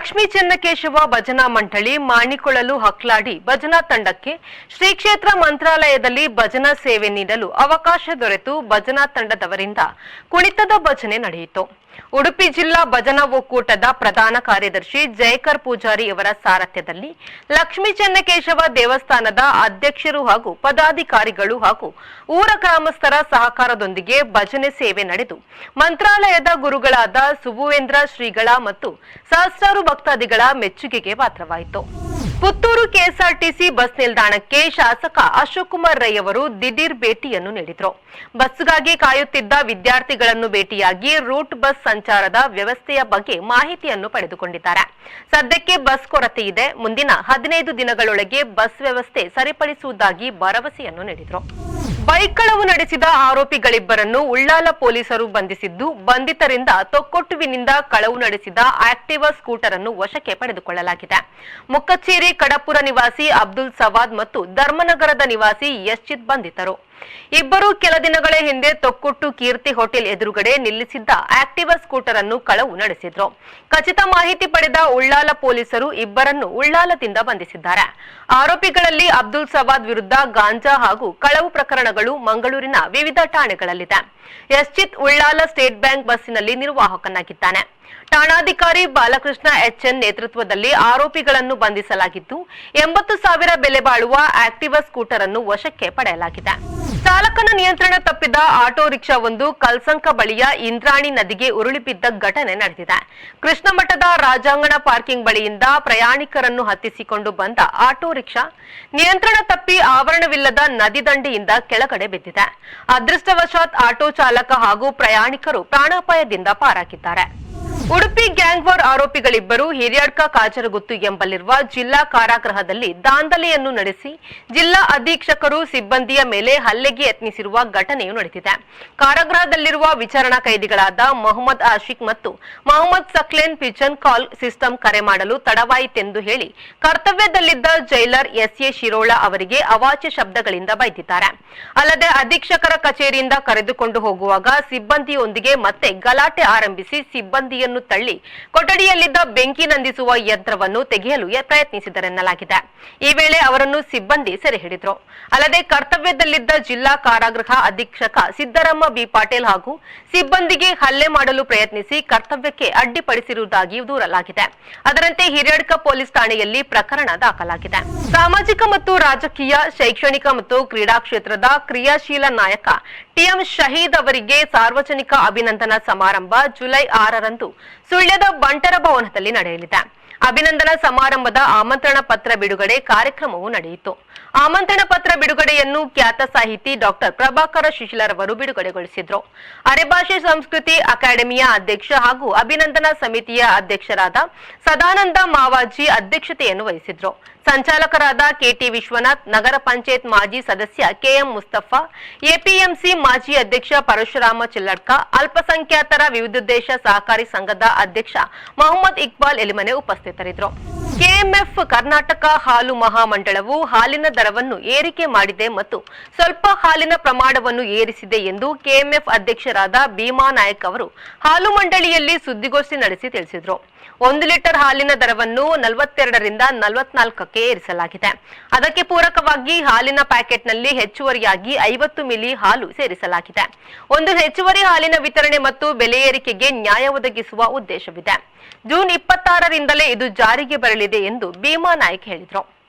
ಲಕ್ಷ್ಮೀ ಚೆನ್ನಕೇಶವ ಭಜನಾ ಮಂಡಳಿ ಮಾಣಿಕೊಳಲು ಹಕ್ಲಾಡಿ ಭಜನಾ ತಂಡಕ್ಕೆ ಶ್ರೀ ಕ್ಷೇತ್ರ ಮಂತ್ರಾಲಯದಲ್ಲಿ ಭಜನಾ ಸೇವೆ ನೀಡಲು ಅವಕಾಶ ದೊರೆತು ಭಜನಾ ತಂಡದವರಿಂದ ಕುಣಿತದ ಭಜನೆ ನಡೆಯಿತು. ಉಡುಪಿ ಜಿಲ್ಲಾ ಭಜನಾ ಒಕ್ಕೂಟದ ಪ್ರಧಾನ ಕಾರ್ಯದರ್ಶಿ ಜಯಕರ್ ಪೂಜಾರಿ ಅವರ ಸಾರಥ್ಯದಲ್ಲಿ ಲಕ್ಷ್ಮೀ ಚೆನ್ನಕೇಶವ ದೇವಸ್ಥಾನದ ಅಧ್ಯಕ್ಷರು ಹಾಗೂ ಪದಾಧಿಕಾರಿಗಳು ಹಾಗೂ ಊರ ಗ್ರಾಮಸ್ಥರ ಸಹಕಾರದೊಂದಿಗೆ ಭಜನೆ ಸೇವೆ ನಡೆದು, ಮಂತ್ರಾಲಯದ ಗುರುಗಳಾದ ಸುಭುವೇಂದ್ರ ಶ್ರೀಗಳ ಮತ್ತು ಸಹಸ್ರಾರು ಭಕ್ತಾದಿಗಳ ಮೆಚ್ಚುಗೆಗೆ ಪಾತ್ರವಾಯಿತು. ಪುತ್ತೂರು ಕೆಎಸ್ಆರ್ಟಿಸಿ ಬಸ್ ನಿಲ್ದಾಣಕ್ಕೆ ಶಾಸಕ ಅಶೋಕ್ ಕುಮಾರ್ ರೈ ಅವರು ದಿಢೀರ್ ಭೇಟಿಯನ್ನು ನೀಡಿದರು. ಬಸ್ಗಾಗಿ ಕಾಯುತ್ತಿದ್ದ ವಿದ್ಯಾರ್ಥಿಗಳನ್ನು ಭೇಟಿಯಾಗಿ ರೂಟ್ ಬಸ್ ಸಂಚಾರದ ವ್ಯವಸ್ಥೆಯ ಬಗ್ಗೆ ಮಾಹಿತಿಯನ್ನು ಪಡೆದುಕೊಂಡಿದ್ದಾರೆ. ಸದ್ಯಕ್ಕೆ ಬಸ್ ಕೊರತೆ ಇದೆ. ಮುಂದಿನ ಹದಿನೈದು ದಿನಗಳೊಳಗೆ ಬಸ್ ವ್ಯವಸ್ಥೆ ಸರಿಪಡಿಸುವುದಾಗಿ ಭರವಸೆಯನ್ನು ನೀಡಿದ್ರು. ಬೈಕ್ ಕಳವು ನಡೆಸಿದ ಆರೋಪಿಗಳಿಬ್ಬರನ್ನು ಉಳ್ಳಾಲ ಪೊಲೀಸರು ಬಂಧಿಸಿದ್ದು, ಬಂಧಿತರಿಂದ ತೊಕ್ಕೊಟ್ಟುವಿನಿಂದ ಕಳವು ನಡೆಸಿದ ಆಕ್ಟಿವಾ ಸ್ಕೂಟರ್ ಅನ್ನು ವಶಕ್ಕೆ ಪಡೆದುಕೊಳ್ಳಲಾಗಿದೆ. ಮುಕ್ಕಚ್ಚೇರಿ ಕಡಪುರ ನಿವಾಸಿ ಅಬ್ದುಲ್ ಸವಾದ್ ಮತ್ತು ಧರ್ಮನಗರದ ನಿವಾಸಿ ಯಶ್ಚಿತ್ ಬಂಧಿತರು. ಇಬ್ಬರು ಕೆಲ ದಿನಗಳ ಹಿಂದೆ ತೊಕ್ಕೊಟ್ಟು ಕೀರ್ತಿ ಹೋಟೆಲ್ ಎದುರುಗಡೆ ನಿಲ್ಲಿಸಿದ್ದ ಆಕ್ಟಿವಾ ಸ್ಕೂಟರ್ ಅನ್ನು ಕಳವು ನಡೆಸಿದ್ರು. ಖಚಿತ ಮಾಹಿತಿ ಪಡೆದ ಉಳ್ಳಾಲ ಪೊಲೀಸರು ಇಬ್ಬರನ್ನು ಉಳ್ಳಾಲದಿಂದ ಬಂಧಿಸಿದ್ದಾರೆ. ಆರೋಪಿಗಳಲ್ಲಿ ಅಬ್ದುಲ್ ಸವಾದ್ ವಿರುದ್ಧ ಗಾಂಜಾ ಹಾಗೂ ಕಳವು ಪ್ರಕರಣಗಳು ಮಂಗಳೂರಿನ ವಿವಿಧ ಠಾಣೆಗಳಲ್ಲಿದೆ. ಯಶ್ಚಿತ್ ಉಳ್ಳಾಲ ಸ್ಟೇಟ್ ಬ್ಯಾಂಕ್ ಬಸ್ಸಿನಲ್ಲಿ ನಿರ್ವಾಹಕನಾಗಿದ್ದಾನೆ. ಠಾಣಾಧಿಕಾರಿ ಬಾಲಕೃಷ್ಣ ಎಚ್ಎನ್ ನೇತೃತ್ವದಲ್ಲಿ ಆರೋಪಿಗಳನ್ನು ಬಂಧಿಸಲಾಗಿದ್ದು, ಎಂಬತ್ತು ಸಾವಿರ ಬೆಲೆ ಬಾಳುವ ಆಕ್ಟಿವಾ ಸ್ಕೂಟರ್ ಅನ್ನು ವಶಕ್ಕೆ ಪಡೆಯಲಾಗಿದೆ. ಚಾಲಕನ ನಿಯಂತ್ರಣ ತಪ್ಪಿದ ಆಟೋ ರಿಕ್ಷಾ ಒಂದು ಕಲ್ಸಂಕ ಬಳಿಯ ಇಂದ್ರಾಣಿ ನದಿಗೆ ಉರುಳಿ ಬಿದ್ದ ಘಟನೆ ನಡೆದಿದೆ. ಕೃಷ್ಣಮಠದ ರಾಜಾಂಗಣ ಪಾರ್ಕಿಂಗ್ ಬಳಿಯಿಂದ ಪ್ರಯಾಣಿಕರನ್ನು ಹತ್ತಿಸಿಕೊಂಡು ಬಂದ ಆಟೋ ರಿಕ್ಷಾ ನಿಯಂತ್ರಣ ತಪ್ಪಿ ಆವರಣವಿಲ್ಲದ ನದಿ ದಂಡೆಯಿಂದ ಕೆಳಗಡೆ ಬಿದ್ದಿದೆ. ಅದೃಷ್ಟವಶಾತ್ ಆಟೋ ಚಾಲಕ ಹಾಗೂ ಪ್ರಯಾಣಿಕರು ಪ್ರಾಣಾಪಾಯದಿಂದ ಪಾರಾಗಿದ್ದಾರೆ. ಉಡುಪಿ ಗ್ಯಾಂಗ್ ವಾರ್ ಆರೋಪಿಗಳಿಬ್ಬರು ಹಿರಿಯಡ್ಕ ಕಾಚರಗುತ್ತು ಎಂಬಲ್ಲಿರುವ ಜಿಲ್ಲಾ ಕಾರಾಗೃಹದಲ್ಲಿ ದಾಂಧಲೆಯನ್ನು ನಡೆಸಿ ಜಿಲ್ಲಾ ಅಧೀಕ್ಷಕರು ಸಿಬ್ಬಂದಿಯ ಮೇಲೆ ಹಲ್ಲೆಗೆ ಯತ್ನಿಸಿರುವ ಘಟನೆಯು ನಡೆದಿದೆ. ಕಾರಾಗೃಹದಲ್ಲಿರುವ ವಿಚಾರಣಾ ಕೈದಿಗಳಾದ ಮೊಹಮ್ಮದ್ ಆಶಿಕ್ ಮತ್ತು Mohammed Saqlain pigeon call system ಕರೆ ಮಾಡಲು ತಡವಾಯಿತೆಂದು ಹೇಳಿ ಕರ್ತವ್ಯದಲ್ಲಿದ್ದ ಜೈಲರ್ ಎಸ್ ಎ ಶಿರೋಳ ಅವರಿಗೆ ಅವಾಚ್ಯ ಶಬ್ದಗಳಿಂದ ಬೈದಿದ್ದಾರೆ. ಅಲ್ಲದೆ ಅಧೀಕ್ಷಕರ ಕಚೇರಿಯಿಂದ ಕರೆದುಕೊಂಡು ಹೋಗುವಾಗ ಸಿಬ್ಬಂದಿಯೊಂದಿಗೆ ಮತ್ತೆ ಗಲಾಟೆ ಆರಂಭಿಸಿ ಸಿಬ್ಬಂದಿಯನ್ನು ತಳ್ಳಿ ಕೊಠಡಿಯಲ್ಲಿದ್ದ ಬೆಂಕಿ ನಂದಿಸುವ ಯಂತ್ರವನ್ನು ತೆಗೆಯಲು ಪ್ರಯತ್ನಿಸಿದರೆನ್ನಲಾಗಿದೆ. ಈ ವೇಳೆ ಅವರನ್ನು ಸಿಬ್ಬಂದಿ ಸೆರೆ ಹಿಡಿದ್ರು. ಅಲ್ಲದೆ ಕರ್ತವ್ಯದಲ್ಲಿದ್ದ ಜಿಲ್ಲಾ ಕಾರಾಗೃಹ ಅಧೀಕ್ಷಕ ಸಿದ್ದರಾಮ ಬಿ. ಪಾಟೀಲ್ ಹಾಗೂ ಸಿಬ್ಬಂದಿಗೆ ಹಲ್ಲೆ ಮಾಡಲು ಪ್ರಯತ್ನಿಸಿ ಕರ್ತವ್ಯಕ್ಕೆ ಅಡ್ಡಿಪಡಿಸಿರುವುದಾಗಿ ದೂರಲಾಗಿದೆ. ಅದರಂತೆ ಹಿರಿಯಡ್ಕ ಪೊಲೀಸ್ ಠಾಣೆಯಲ್ಲಿ ಪ್ರಕರಣ ದಾಖಲಾಗಿದೆ. ಸಾಮಾಜಿಕ ಮತ್ತು ರಾಜಕೀಯ, ಶೈಕ್ಷಣಿಕ ಮತ್ತು ಕ್ರೀಡಾ ಕ್ಷೇತ್ರದ ಕ್ರಿಯಾಶೀಲ ನಾಯಕ ಟಿಎಂ ಶಹೀದ್ ಅವರಿಗೆ ಸಾರ್ವಜನಿಕ ಅಭಿನಂದನಾ ಸಮಾರಂಭ ಜುಲೈ ಆರರಂದು ಸುಳ್ಯದ ಬಂಟರ ಭವನದಲ್ಲಿ ನಡೆಯಲಿದೆ. ಅಭಿನಂದನಾ ಸಮಾರಂಭದ ಆಮಂತ್ರಣ ಪತ್ರ ಬಿಡುಗಡೆ ಕಾರ್ಯಕ್ರಮವು ನಡೆಯಿತು. ಆಮಂತ್ರಣ ಪತ್ರ ಬಿಡುಗಡೆಯನ್ನು ಖ್ಯಾತ ಸಾಹಿತಿ ಡಾಕ್ಟರ್ ಪ್ರಭಾಕರ ಶಿಶಿಲರವರು ಬಿಡುಗಡೆಗೊಳಿಸಿದ್ರು. ಅರೆಭಾಷೆ ಸಂಸ್ಕೃತಿ ಅಕಾಡೆಮಿಯ ಅಧ್ಯಕ್ಷ ಹಾಗೂ ಅಭಿನಂದನಾ ಸಮಿತಿಯ ಅಧ್ಯಕ್ಷರಾದ ಸದಾನಂದ ಮಾವಾಜಿ ಅಧ್ಯಕ್ಷತೆಯನ್ನು ವಹಿಸಿದ್ರು. ಸಂಚಾಲಕರಾದ ಕೆಟಿ ವಿಶ್ವನಾಥ್, ನಗರ ಪಂಚಾಯತ್ ಮಾಜಿ ಸದಸ್ಯ ಕೆಎಂ ಮುಸ್ತಫಾ, ಎಪಿಎಂಸಿ ಮಾಜಿ ಅಧ್ಯಕ್ಷ ಪರಶುರಾಮ ಚಿಲ್ಲಡ್ಕ, ಅಲ್ಪಸಂಖ್ಯಾತರ ವಿವಿಧೋದ್ದೇಶ ಸಹಕಾರಿ ಸಂಘದ ಅಧ್ಯಕ್ಷ ಮೊಹಮ್ಮದ್ ಇಕ್ಬಾಲ್ ಎಲಿಮನೆ ಉಪಸ್ಥಿತರಿದ್ದರು ಕೆಎಂಎಫ್ ಕರ್ನಾಟಕ ಹಾಲು ಮಹಾಮಂಡಳವು ಹಾಲಿನ ದರವನ್ನು ಏರಿಕೆ ಮಾಡಿದೆ ಮತ್ತು ಸ್ವಲ್ಪ ಹಾಲಿನ ಪ್ರಮಾಣವನ್ನು ಏರಿಸಿದೆ ಎಂದು ಕೆಎಂಎಫ್ ಅಧ್ಯಕ್ಷರಾದ ಭೀಮಾ ನಾಯಕ್ ಅವರು ಹಾಲು ಮಂಡಳಿಯಲ್ಲಿ ಸುದ್ದಿಗೋಷ್ಠಿ ನಡೆಸಿ ತಿಳಿಸಿದರು. ಒಂದು ಲೀಟರ್ ಹಾಲಿನ ದರವನ್ನು ನಲವತ್ತೆರಡರಿಂದ ನಲವತ್ನಾಲ್ಕಕ್ಕೆ ಏರಿಸಲಾಗಿದೆ. ಅದಕ್ಕೆ ಪೂರಕವಾಗಿ ಹಾಲಿನ ಪ್ಯಾಕೆಟ್ನಲ್ಲಿ ಹೆಚ್ಚುವರಿಯಾಗಿ ಐವತ್ತು ಮಿಲಿ ಹಾಲು ಸೇರಿಸಲಾಗಿದೆ. ಒಂದು ಹೆಚ್ಚುವರಿ ಹಾಲಿನ ವಿತರಣೆ ಮತ್ತು ಬೆಲೆ ಏರಿಕೆಗೆ ನ್ಯಾಯ ಒದಗಿಸುವ ಉದ್ದೇಶವಿದೆ. ಜೂನ್ ಇಪ್ಪತ್ತಾರರಿಂದಲೇ ಇದು ಜಾರಿಗೆ ಬರಲಿದೆ. ಎಂದು ಭೀಮಾ ನಾಯ್ಕ್ ಹೇಳಿದರು.